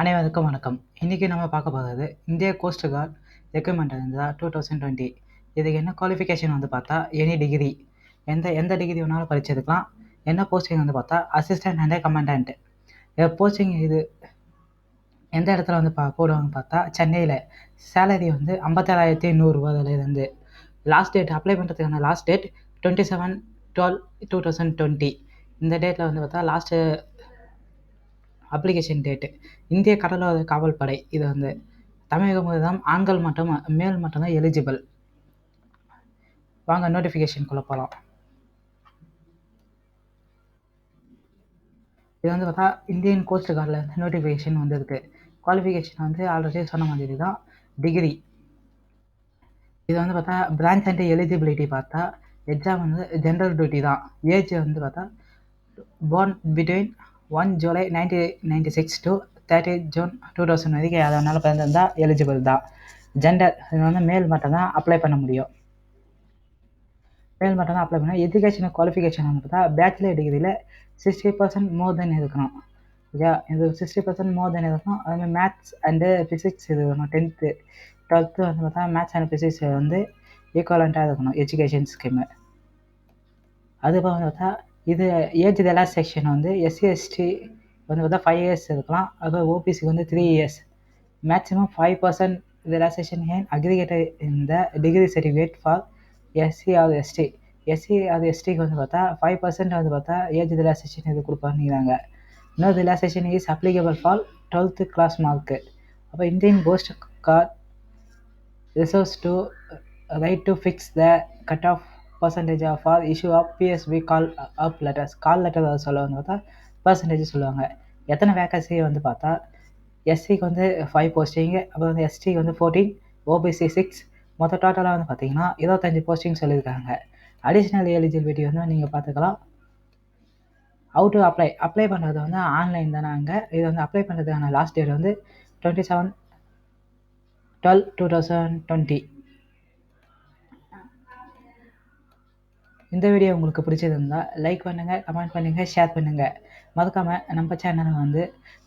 அனைவருக்கும் வணக்கம். இன்றைக்கி நம்ம பார்க்க போகிறது இந்திய கோஸ்ட் கார்டு ரெக்குமெண்ட் இருந்தால் டூ தௌசண்ட் டுவெண்ட்டி இதுக்கு என்ன குவாலிஃபிகேஷன் வந்து பார்த்தா எனி டிகிரி எந்த எந்த டிகிரி வேணாலும் படிச்சிருக்கலாம். என்ன போஸ்டிங் வந்து பார்த்தா அசிஸ்டன்ட் அண்ட் கமாண்டன்ட் போஸ்டிங் இது எந்த இடத்துல வந்து பா போடுவாங்க பார்த்தா சென்னையில். சேலரி வந்து ஐம்பத்தேழாயிரத்தி நூறுரூவாலேருந்து லாஸ்ட் டேட் அப்ளை பண்ணுறதுக்கான last date twenty seven twelve two thousand twenty இந்த டேட்டில் வந்து பார்த்தா லாஸ்ட்டு அப்ளிகேஷன் டேட்டு இந்திய கடலோர காவல் படை இது வந்து தமிழகம் தான் ஆண்கள் மட்டும் மேல் மட்டும்தான் எலிஜிபிள் வாங்க நோட்டிஃபிகேஷனுக்குள்ளே போகலாம் இது வந்து பார்த்தா இந்தியன் கோஸ்ட் கார்டில் வந்து நோட்டிஃபிகேஷன் வந்திருக்கு. குவாலிஃபிகேஷன் வந்து ஆல்ரெடி சொன்ன மாதிரி தான் டிகிரி இது வந்து பார்த்தா பிரான்ச் அண்ட் எலிஜிபிலிட்டி பார்த்தா எக்ஸாம் வந்து ஜென்ரல் டியூட்டி தான். ஏஜ் வந்து பார்த்தா born between one July ninety ninety six to thirty June two thousand வரைக்கும் யாராவது பிறந்திருந்தால் எலிஜிபிள் தான். ஜெண்டர் இது வந்து மேல் மட்டும் தான் அப்ளை பண்ண முடியும். மேல் மட்டும் தான் அப்ளை பண்ண எஜுகேஷன் குவாலிஃபிகேஷன் வந்து பார்த்தா பேச்சுலர் டிகிரியில் சிக்ஸ்டி பர்சன்ட் மோர் தென் இருக்கணும். ஓகே இது சிக்ஸ்டி பர்சன்ட் மோர் தென் இருக்கணும். அதுமாதிரி மேத்ஸ் அண்டு ஃபிசிக்ஸ் இது இருக்கணும். டென்த்து டுவெல்த்து வந்து பார்த்தா மேத்ஸ் அண்ட் ஃபிசிக்ஸ் வந்து ஈக்குவலண்ட்டாக இருக்கணும். எஜுகேஷன் ஸ்கீமு அதுக்கப்புறம் வந்து பார்த்தா இது ஏஜ் ரிலாக்ஸேஷன் வந்து எஸ்சி எஸ்டி வந்து பார்த்தா ஃபைவ் இயர்ஸ் இருக்கலாம். அது ஓபிசிக்கு வந்து three years maximum five percent relaxation and aggregated இந்த degree certificate for SC or ST SC or எஸ்டிக்கு வந்து பார்த்தா ஃபைவ் பர்சன்ட் வந்து பார்த்தா ஏஜ் ரிலாக்ஸேஷன் இது கொடுப்பாங்கிறாங்க இன்னொரு relaxation is applicable for twelfth class mark அப்போ Indian Coast Guard reserves to right to fix the cut off percentage of or issue of PSP call up letters call letter அதை வந்து பார்த்தா percentage சொல்லுவாங்க. எத்தனை vacancy வந்து பார்த்தா எஸ்சிக்கு வந்து ஃபைவ் போஸ்டிங்கு அப்புறம் வந்து எஸ்டிக்கு வந்து ஃபோர்டீன் ஓபிசி சிக்ஸ் மொத்த டோட்டலாக வந்து பார்த்தீங்கன்னா இருபத்தஞ்சி போஸ்டிங் சொல்லியிருக்காங்க. அடிஷ்னல் எலிஜிபிலிட்டி வந்து நீங்கள் பார்த்துக்கலாம். அவுட் டு அப்ளை அப்ளை பண்ணுறது வந்து ஆன்லைன் தானாங்க அங்கே. இது வந்து அப்ளை பண்ணுறதுக்கான லாஸ்ட் டேட் வந்து twenty seven twelve two thousand twenty இந்த வீடியோ உங்களுக்கு பிடிச்சிருந்தா லைக் பண்ணுங்கள் கமெண்ட் பண்ணுங்கள் ஷேர் பண்ணுங்கள் மறக்காமல் நம்ம சேனலை வந்து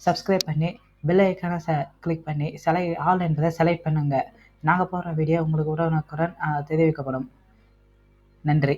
சப்ஸ்கிரைப் பண்ணி பெல் ஐக்கானை ச கிளிக் பண்ணி செலை ஆல் என்பதை செலக்ட் பண்ணுங்கள் நாங்கள் போடுற வீடியோ உங்களுக்கு உடனுக்குடன் தெரிவிக்கப்படும். நன்றி.